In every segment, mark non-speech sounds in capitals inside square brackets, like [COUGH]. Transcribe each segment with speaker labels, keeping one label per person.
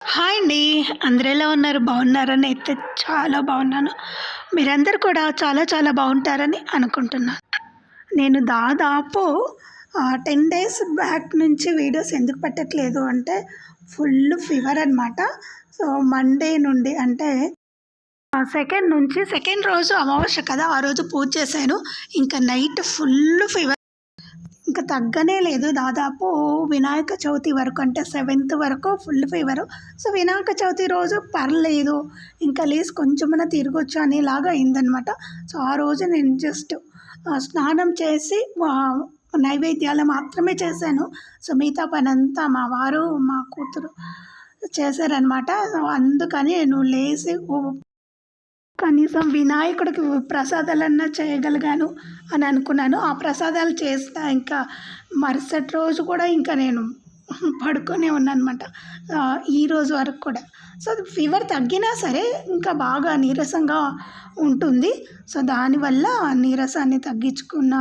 Speaker 1: Hi అండి. అందరూ ఎలా ఉన్నారు? బాగున్నారని అయితే చాలా బాగున్నాను. మీరందరూ కూడా చాలా చాలా బాగుంటారని అనుకుంటున్నాను. నేను దాదాపు టెన్ డేస్ బ్యాక్ నుంచి వీడియోస్ ఎందుకు పెట్టట్లేదు అంటే ఫుల్ ఫీవర్ అనమాట సో మండే నుండి అంటే సెకండ్ నుంచి సెకండ్ రోజు అమావాస్య కదా ఆ రోజు పూజ చేశాను. ఇంకా నైట్ ఫుల్ ఫీవర్ ఇంకా తగ్గనే లేదు. దాదాపు వినాయక చవితి వరకు అంటే సెవెంత్ వరకు full fever. So Vinayaka Chavithi రోజు పర్లేదు. ఇంకా లేసి కొంచెమైనా తిరగొచ్చు అనేలాగా అయిందనమాట సో ఆ రోజు నేను జస్ట్ స్నానం చేసి వా- నైవేద్యాలు మాత్రమే చేశాను. సో మిగతా పని అంతా మా వారు మా కూతురు చేశారనమాట సో అందుకని నేను లేచి కనీసం వినాయకుడికి ప్రసాదాలన్నా చేయగలిగాను అని అనుకున్నాను. ఆ ప్రసాదాలు చేస్తా ఇంకా మరుసటి రోజు కూడా ఇంకా నేను పడుకొనే ఉన్నాను అనమాట ఈ రోజు వరకు కూడా. సో ఫీవర్ తగ్గినా సరే ఇంకా బాగా నీరసంగా ఉంటుంది. సో దానివల్ల నీరసాన్ని తగ్గించుకున్న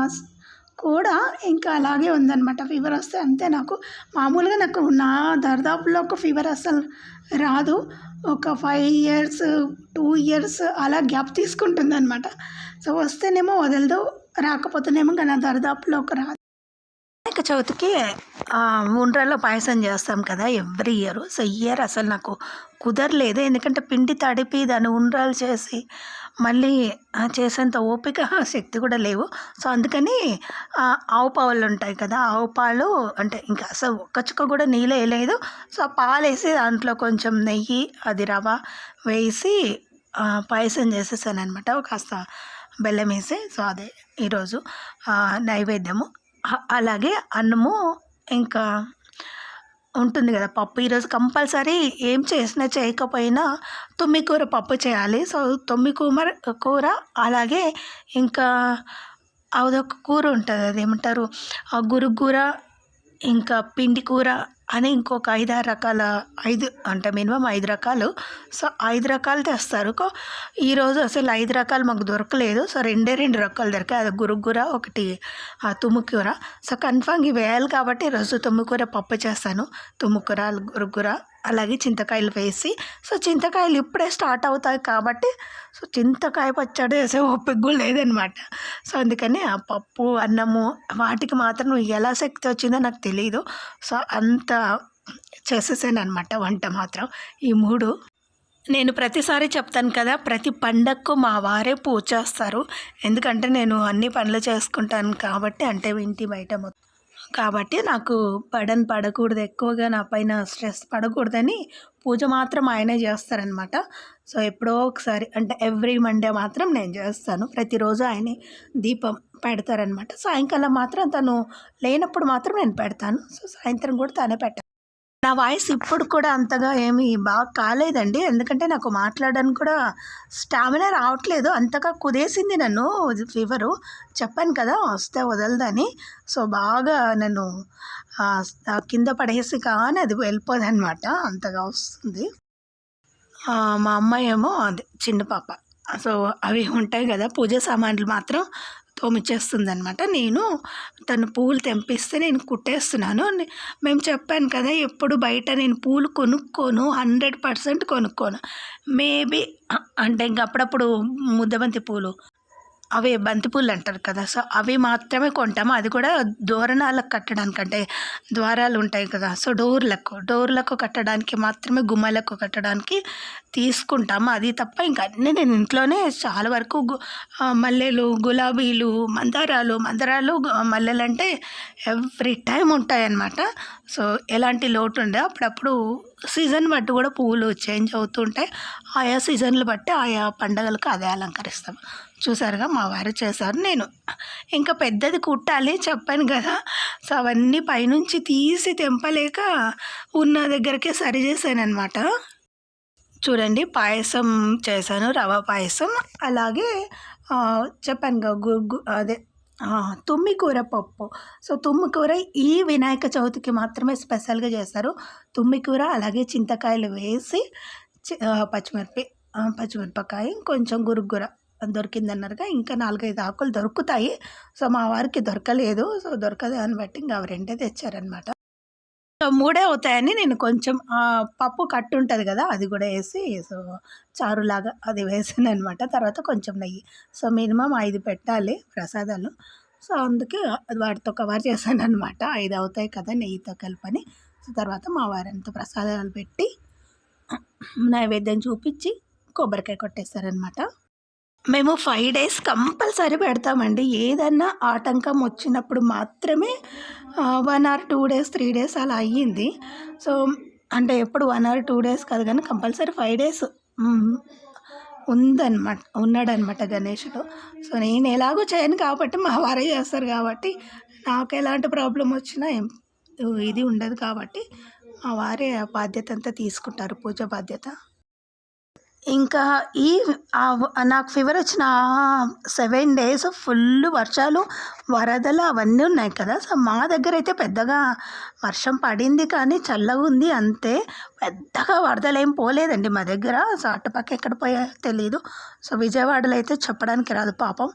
Speaker 1: కూడా ఇంకా అలాగే ఉందన్నమాట. ఫీవర్ వస్తే అంతే నాకు. మామూలుగా నాకు నా దరిదాపుల్లో ఒక ఫీవర్ అసలు రాదు. ఒక ఫైవ్ ఇయర్స్ టూ ఇయర్స్ అలా గ్యాప్ తీసుకుంటుంది అనమాట సో వస్తేనేమో వదలదు రాకపోతేనేమో నా దరిదాపులో ఒక రాదు. వినాయక చవితికి ఉండ్రాల్లో పాయసం చేస్తాం కదా ఎవ్రీ ఇయర్. సో ఇయర్ అసలు నాకు కుదరలేదు. ఎందుకంటే పిండి తడిపి దాన్ని ఉండ్రాలు చేసి మళ్ళీ చేసేంత ఓపిక శక్తి కూడా లేవు. సో అందుకని ఆవు పాలు ఉంటాయి కదా ఆవు పాలు అంటే ఇంకా అసలు ఒక్క చుక్క కూడా నీళ్ళు వేయలేదు. సో ఆ పాలు వేసి దాంట్లో కొంచెం నెయ్యి అది రవ వేసి పాయసం చేసేసాను అనమాట కాస్త బెల్లం వేసి సో అదే ఈరోజు నైవేద్యము. అలాగే అన్నము ఇంకా ఉంటుంది కదా పప్పు. ఈరోజు కంపల్సరీ ఏం చేసినా చేయకపోయినా తొమ్మిది కూర పప్పు చేయాలి. సో తొమ్మిది కూర కూర అలాగే ఇంకా అదొక కూర ఉంటుంది. అది ఏమంటారు ఆ గురుగుర ఇంకా పిండి కూర అని ఇంకొక ఐదు ఆరు రకాల ఐదు అంటే మినిమం ఐదు రకాలు. సో ఐదు రకాలు తెస్తారు. ఈరోజు అసలు ఐదు రకాలు మాకు దొరకలేదు. సో రెండే రెండు రకాలు దొరికాయి. అది గురుగుర ఒకటి తుమ్ముకూర సో కన్ఫామ్ ఇవి వేయాలి కాబట్టి ఈరోజు తుమ్ముకూర పప్పు చేస్తాను. తుమ్ముకూర గురుగుర అలాగే చింతకాయలు వేసి సో చింతకాయలు ఇప్పుడే స్టార్ట్ అవుతాయి కాబట్టి సో చింతకాయ పచ్చడి వేసే ఓపిక లేదనమాట. సో అందుకని ఆ పప్పు అన్నము వాటికి మాత్రం ఎలా శక్తి వచ్చిందో నాకు తెలియదు సో అంత చేసేసాను అనమాట వంట మాత్రం. ఈ మూడు నేను ప్రతిసారి చెప్తాను కదా ప్రతి పండగకు మా వారే పూజ చేస్తారు. ఎందుకంటే నేను అన్ని పనులు చేసుకుంటాను కాబట్టి అంటే ఇంటి బయట మొత్తం కాబట్టి నాకు బడన్ పడకూడదు ఎక్కువగా నా పైన స్ట్రెస్ పడకూడదని పూజ మాత్రం ఆయనే చేస్తారనమాట. సో ఎప్పుడో ఒకసారి అంటే ఎవ్రీ మండే మాత్రం నేను చేస్తాను. ప్రతిరోజు ఆయనే దీపం పెడతారనమాట. సాయంకాలం మాత్రం తను లేనప్పుడు మాత్రం నేను పెడతాను. సో సాయంత్రం కూడా తనే పెట్టాను నా వాయిస్ ఇప్పుడు కూడా అంతగా ఏమీ బాగా కాలేదండి. ఎందుకంటే నాకు మాట్లాడడానికి కూడా స్టామినా రావట్లేదు. అంతగా కుదేసింది నన్ను ఫీవరు. చెప్పాను కదా వస్తే వదలదని. సో బాగా నన్ను కింద పడేసి కానీ అది వెళ్ళిపోదన్నమాట. అంతగా వస్తుంది. మా అమ్మాయి ఏమో అది చిన్న పాప. సో అవి ఉంటాయి కదా పూజ సామాన్లు మాత్రం తోమిచ్చేస్తుంది అనమాట నేను తను పూలు తెంపిస్తే నేను కుట్టేస్తున్నాను. మేము చెప్పాను కదా ఎప్పుడు బయట నేను పూలు కొనుక్కోను హండ్రెడ్ పర్సెంట్ కొనుక్కోను. మేబీ అంటే ఇంక అప్పుడప్పుడు ముద్దబంతి పూలు. అవే బంతిపూలు అంటారు కదా సో అవి మాత్రమే కొంటాము. అది కూడా దోరణాలకు కట్టడానికి అంటే ద్వారాలు ఉంటాయి కదా సో డోర్లకు డోర్లకు కట్టడానికి మాత్రమే గుమ్మలకు కట్టడానికి తీసుకుంటాము. అది తప్ప ఇంకా అన్నీ నేను ఇంట్లోనే చాలా వరకు మల్లెలు గులాబీలు మందారాలు మందారాలు మల్లెలు అంటే ఎవ్రీ టైం ఉంటాయన్నమాట. సో ఎలాంటి లోటు ఉండే అప్పుడప్పుడు సీజన్ బట్టి కూడా పువ్వులు చేంజ్ అవుతుంటాయి ఆయా సీజన్లు బట్టి ఆయా పండగలకు అదే అలంకరిస్తాం చూసారుగా మా వారు చేశారు. నేను ఇంకా పెద్దది కుట్టాలి చెప్పాను కదా. సో అవన్నీ పైనుంచి తీసి తెంపలేక ఉన్న దగ్గరకే సరి చేశాను అనమాట చూడండి పాయసం చేశాను రవ పాయసం. అలాగే చెప్పాను కదా గు అదే తుమ్మి కూర పప్పు. సో తుమ్మి కూర ఈ వినాయక చవితికి మాత్రమే స్పెషల్గా చేస్తారు తుమ్మి కూర అలాగే చింతకాయలు వేసి పచ్చిమిరపి పచ్చిమిరపకాయ కొంచెం గురుగుర దొరికిందన్నారుగా. ఇంకా నాలుగైదు ఆకులు దొరుకుతాయి. సో మా వారికి దొరకలేదు. సో దొరకదు అని బట్టి ఇంకా అవి రెండే తెచ్చారనమాట మూడే అవుతాయని నేను కొంచెం పప్పు కట్టు ఉంటుంది కదా అది కూడా వేసి సో చారులాగా అది వేసాను అనమాట తర్వాత కొంచెం నెయ్యి. సో మినిమం ఐదు పెట్టాలి ప్రసాదాలు. సో అందుకే అది వాటితో కవర్ చేశాను అనమాట ఐదు అవుతాయి కదా నెయ్యితో కలిపని. సో తర్వాత మా వారంతా ప్రసాదాలు పెట్టి నైవేద్యం చూపించి కొబ్బరికాయ కొట్టేస్తారనమాట మేము ఫైవ్ డేస్ కంపల్సరీ పెడతామండి. ఏదన్నా ఆటంకం వచ్చినప్పుడు మాత్రమే one or two days three days అలా అయ్యింది. సో అంటే ఎప్పుడు వన్ ఆర్ టూ డేస్ కాదు కానీ కంపల్సరీ ఫైవ్ డేస్ ఉందన్నమాట ఉన్నాడనమాట గణేషుడు. సో నేను ఎలాగో చేయను కాబట్టి మా వారే చేస్తారు కాబట్టి నాకు ఎలాంటి ప్రాబ్లం వచ్చినా ఇది ఉండదు కాబట్టి మా వారే ఆ బాధ్యత అంతా తీసుకుంటారు పూజ బాధ్యత. ఇంకా ఈ నాకు ఫీవర్ వచ్చిన సెవెన్ డేస్ ఫుల్ వర్షాలు వరదలు అవన్నీ ఉన్నాయి కదా. సో మా దగ్గర అయితే పెద్దగా వర్షం పడింది కానీ చల్లగా ఉంది అంతే. పెద్దగా వరదలు ఏం పోలేదండి మా దగ్గర. సో అటుపక్క ఎక్కడ పోయాయో తెలియదు సో విజయవాడలో అయితే చెప్పడానికి రాదు పాపం.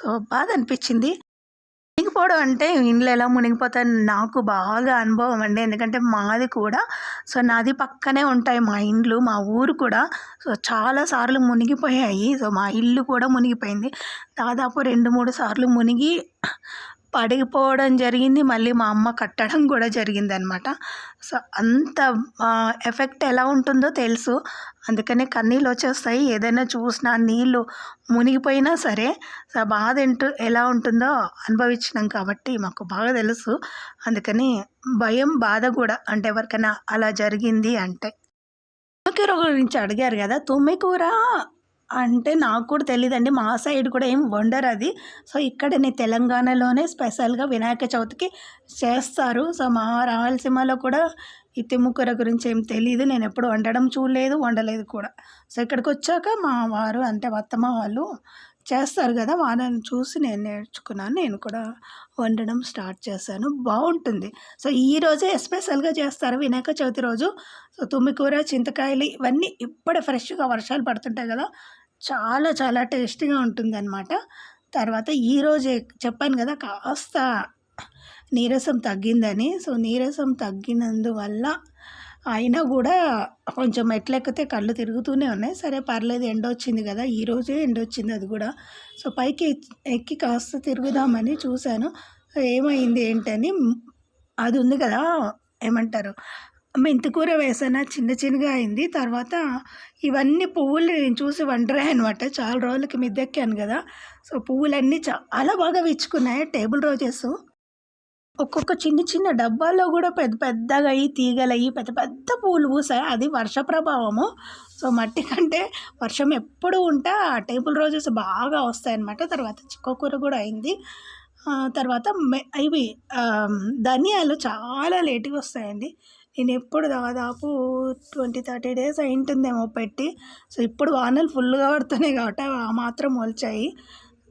Speaker 1: సో బాధ అనిపించింది. మునిగిపోవడం అంటే ఇండ్లు ఎలా మునిగిపోతాను నాకు బాగా అనుభవం అండి. ఎందుకంటే మాది కూడా సో నది పక్కనే ఉంటాయి మా ఇండ్లు మా ఊరు కూడా. సో చాలా సార్లు మునిగిపోయాయి. సో మా ఇల్లు కూడా మునిగిపోయింది. దాదాపు రెండు మూడు సార్లు మునిగి పడిపోవడం జరిగింది. మళ్ళీ మా అమ్మ కట్టడం కూడా జరిగింది అనమాట సో అంత ఎఫెక్ట్ ఎలా ఉంటుందో తెలుసు. అందుకనే కన్నీళ్ళు వచ్చేస్తాయి. ఏదైనా చూసినా నీళ్ళు మునిగిపోయినా సరే సో బాధ ఏంటో ఎలా ఉంటుందో అనుభవించినాం కాబట్టి మాకు బాగా తెలుసు. అందుకని భయం బాధ కూడా. అంటే ఎవరికైనా అలా జరిగింది అంటే. తుమ్మికూర గురించి అడిగారు కదా? తుమ్మికూర అంటే నాకు కూడా తెలియదండి మా సైడ్ కూడా ఏం వండరు అది. సో ఇక్కడనే తెలంగాణలోనే స్పెషల్గా వినాయక చవితికి చేస్తారు. సో మా రాయలసీమలో కూడా ఈ తిమ్ముకూర గురించి ఏం తెలియదు నేను ఎప్పుడు వండడం చూడలేదు వండలేదు కూడా. సో ఇక్కడికి వచ్చాక మా వారు అంటే మా అత్తమ్మ వాళ్ళు చేస్తారు కదా వాళ్ళని చూసి నేను నేర్చుకున్నాను. నేను కూడా వండడం స్టార్ట్ చేశాను. బాగుంటుంది. సో ఈ రోజే ఎస్పెషల్గా చేస్తారు వినాయక చవితి రోజు. సో తుమ్మికూర చింతకాయలు ఇవన్నీ ఇప్పుడే ఫ్రెష్గా వర్షాలు పడుతుంటాయి కదా చాలా చాలా టేస్టీగా ఉంటుందన్నమాట. తర్వాత ఈరోజే చెప్పాను కదా కాస్త నీరసం తగ్గిందని. సో నీరసం తగ్గినందువల్ల అయినా కూడా కొంచెం ఎట్లెక్కితే కళ్ళు తిరుగుతూనే ఉన్నాయి. సరే పర్లేదు ఎండ వచ్చింది కదా ఈరోజే ఎండ వచ్చింది అది కూడా. సో పైకి ఎక్కి కాస్త తిరుగుదామని చూశాను. ఏమైంది ఏంటని అది ఉంది కదా ఏమంటారు? మెంతికూర వేసాను? చిన్న చిన్నగా అయింది. తర్వాత ఇవన్నీ పువ్వులు నేను చూసి వండరే అనమాట చాలా రోజులకి మిద్దెక్కాను కదా. సో పువ్వులన్నీ చాలా బాగా విచ్చుకున్నాయి. Table roses. ఒక్కొక్క చిన్న చిన్న డబ్బాల్లో కూడా పెద్ద పెద్దగా అయ్యి తీగలయ్యి పెద్ద పెద్ద పూలు పూసాయి. అది వర్ష ప్రభావము. సో మట్టి కంటే వర్షం ఎప్పుడు ఉంటే ఆ టేబుల్ రోజెస్ బాగా వస్తాయన్నమాట తర్వాత చిక్కకూర కూడా అయింది. తర్వాత మె ఇవి ధనియాలు చాలా లేటుగా వస్తాయండి. నేను ఎప్పుడు దాదాపు ట్వంటీ థర్టీ డేస్ అయింటుందేమో పెట్టి. సో ఇప్పుడు వానలు ఫుల్గా పడుతున్నాయి కాబట్టి అవి ఆ మాత్రం మొలిచాయి.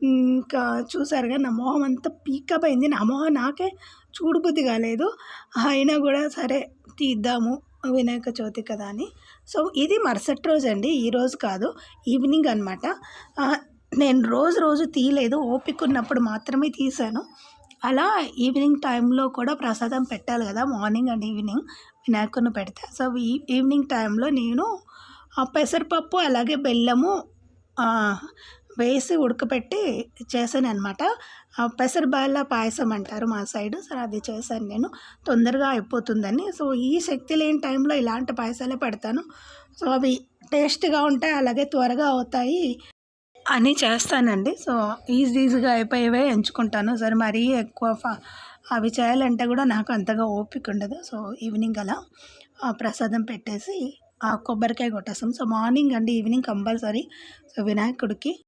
Speaker 1: ఇంకా చూసారుగా నా మొహం అంతా పీకప్ అయింది. నా మొహం నాకే చూడబుద్ధి కాలేదు. అయినా కూడా సరే తీద్దాము వినాయక చవితి కదా అని. సో ఇది మరుసటి రోజు అండి ఈ రోజు కాదు ఈవినింగ్ అనమాట నేను రోజు రోజు తీయలేదు. ఓపిక ఉన్నప్పుడు మాత్రమే తీసాను అలా ఈవినింగ్ టైంలో కూడా ప్రసాదం పెట్టాలి కదా మార్నింగ్ అండ్ ఈవినింగ్. వినాయకుడిని పెడితే. సో ఈ ఈవినింగ్ టైంలో నేను ఆ పెసరపప్పు అలాగే బెల్లము వేసి ఉడకపెట్టి చేశాను అనమాట పెసరబాల పాయసం అంటారు మా సైడ్. సరే అది చేశాను నేను. తొందరగా అయిపోతుందని. సో ఈ శక్తి లేని టైంలో ఇలాంటి పాయసాలే పెడతాను. సో అవి టేస్ట్గా ఉంటాయి అలాగే త్వరగా అవుతాయి అని చేస్తానండి. సో ఈజీ ఈజీగా అయిపోయేవే ఎంచుకుంటాను. సరే మరీ ఎక్కువ ఫా అవి చేయాలంటే కూడా నాకు అంతగా ఓపిక ఉండదు. సో ఈవినింగ్ అలా ఆ ప్రసాదం పెట్టేసి ఆ కొబ్బరికాయ కొట్టేస్తాం. సో మార్నింగ్ అండి ఈవినింగ్ కంపల్సరీ. సో వినాయకుడికి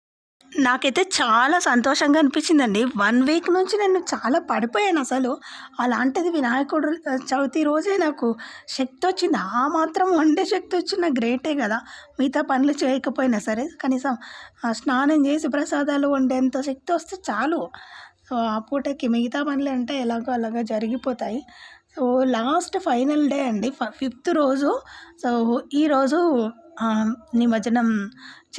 Speaker 1: నాకైతే చాలా సంతోషంగా అనిపించిందండి. వన్ వీక్ నుంచి నేను చాలా పడిపోయాను అసలు. అలాంటిది వినాయకుడు చవితి రోజే నాకు శక్తి వచ్చింది. ఆ మాత్రం వండే శక్తి వచ్చిన గ్రేటే కదా. మిగతా పనులు చేయకపోయినా సరే కనీసం స్నానం చేసి ప్రసాదాలు వండేంత శక్తి వస్తే చాలు. సో ఆ పూటకి మిగతా పనులు అంటే ఎలాగో అలాగా జరిగిపోతాయి. సో లాస్ట్ ఫైనల్ డే అండి. ఫిఫ్త్ రోజు. సో ఈరోజు నిమజ్జనం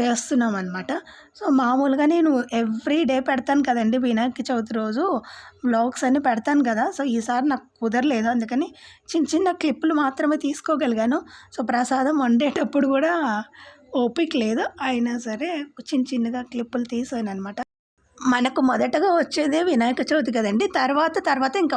Speaker 1: చేస్తున్నాం అనమాట సో మామూలుగా నేను ఎవ్రీ డే పెడతాను కదండి వినాయక చవితి రోజు. బ్లాగ్స్ అన్నీ పెడతాను కదా. సో ఈసారి నాకు కుదరలేదు. అందుకని చిన్న చిన్న క్లిప్పులు మాత్రమే తీసుకోగలిగాను. సో ప్రసాదం వండేటప్పుడు కూడా ఓపిక లేదు. అయినా సరే చిన్న చిన్నగా క్లిప్పులు తీసాను అనమాట మనకు మొదటగా వచ్చేదే వినాయక చవితి కదండి. తర్వాత తర్వాత ఇంకా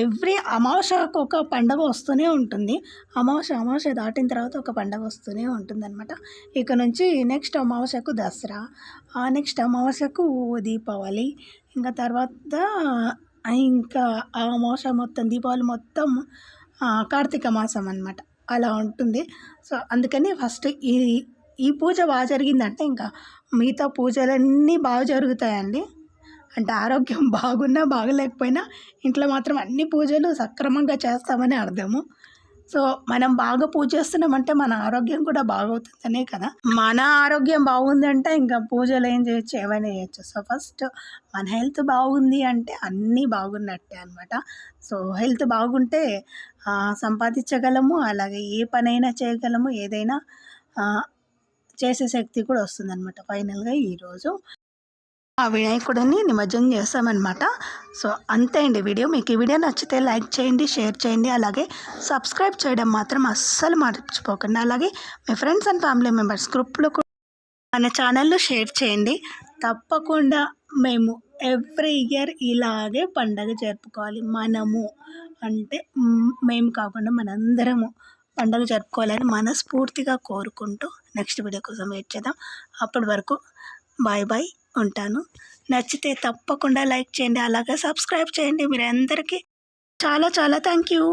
Speaker 1: ఎవ్రీ అమావాస్యకు ఒక పండగ వస్తూనే ఉంటుంది. అమావాస్య అమావాస్య దాటిన తర్వాత ఒక పండగ వస్తూనే ఉంటుంది అనమాట ఇక నుంచి నెక్స్ట్ అమావాస్యకు దసరా ఆ నెక్స్ట్ అమావాస్యకు దీపావళి ఇంకా తర్వాత ఇంకా ఆ అమావాస్య మొత్తం దీపావళి మొత్తం కార్తీక మాసం అనమాట అలా ఉంటుంది. సో అందుకని ఫస్ట్ ఈ ఈ పూజ బాగా జరిగిందంటే ఇంకా మిగతా పూజలన్నీ బాగా జరుగుతాయండి. అంటే ఆరోగ్యం [LAUGHS] బాగున్నా బాగలేకపోయినా ఇంట్లో మాత్రం అన్ని పూజలు సక్రమంగా చేస్తామని అర్థము. సో మనం బాగా పూజ చేస్తున్నామంటే మన ఆరోగ్యం కూడా బాగవుతుందనే కదా. మన ఆరోగ్యం బాగుందంటే ఇంకా పూజలు ఏం చేయొచ్చు ఏమైనా చేయొచ్చు. సో ఫస్ట్ మన హెల్త్ బాగుంది అంటే అన్నీ బాగున్నట్టే అనమాట సో హెల్త్ బాగుంటే సంపాదించగలము. అలాగే ఏ పనైనా చేయగలము. ఏదైనా చేసే శక్తి కూడా వస్తుందన్నమాట ఫైనల్గా ఈరోజు ఆ వినాయకుడిని నిమజ్జనం చేస్తామన్నమాట. సో అంతే అండి వీడియో. మీకు ఈ వీడియో నచ్చితే లైక్ చేయండి షేర్ చేయండి. అలాగే సబ్స్క్రైబ్ చేయడం మాత్రం అస్సలు మర్చిపోకండి. అలాగే మీ ఫ్రెండ్స్ అండ్ ఫ్యామిలీ మెంబర్స్ గ్రూప్లో కూడా మన ఛానల్లో షేర్ చేయండి. తప్పకుండా మేము ఎవ్రీ ఇయర్ ఇలాగే పండగ జరుపుకోవాలి. మనము అంటే మేము కాకుండా మనందరము. పండుగ జరుపుకోవాలని మనస్ఫూర్తిగా కోరుకుంటూ నెక్స్ట్ వీడియో కోసం వెయిట్ చేద్దాం. అప్పటి వరకు బాయ్ బాయ్ ఉంటాను. నచ్చితే తప్పకుండా లైక్ చేయండి అలాగే సబ్స్క్రైబ్ చేయండి. మీరు అందరికీ చాలా చాలా థ్యాంక్ యూ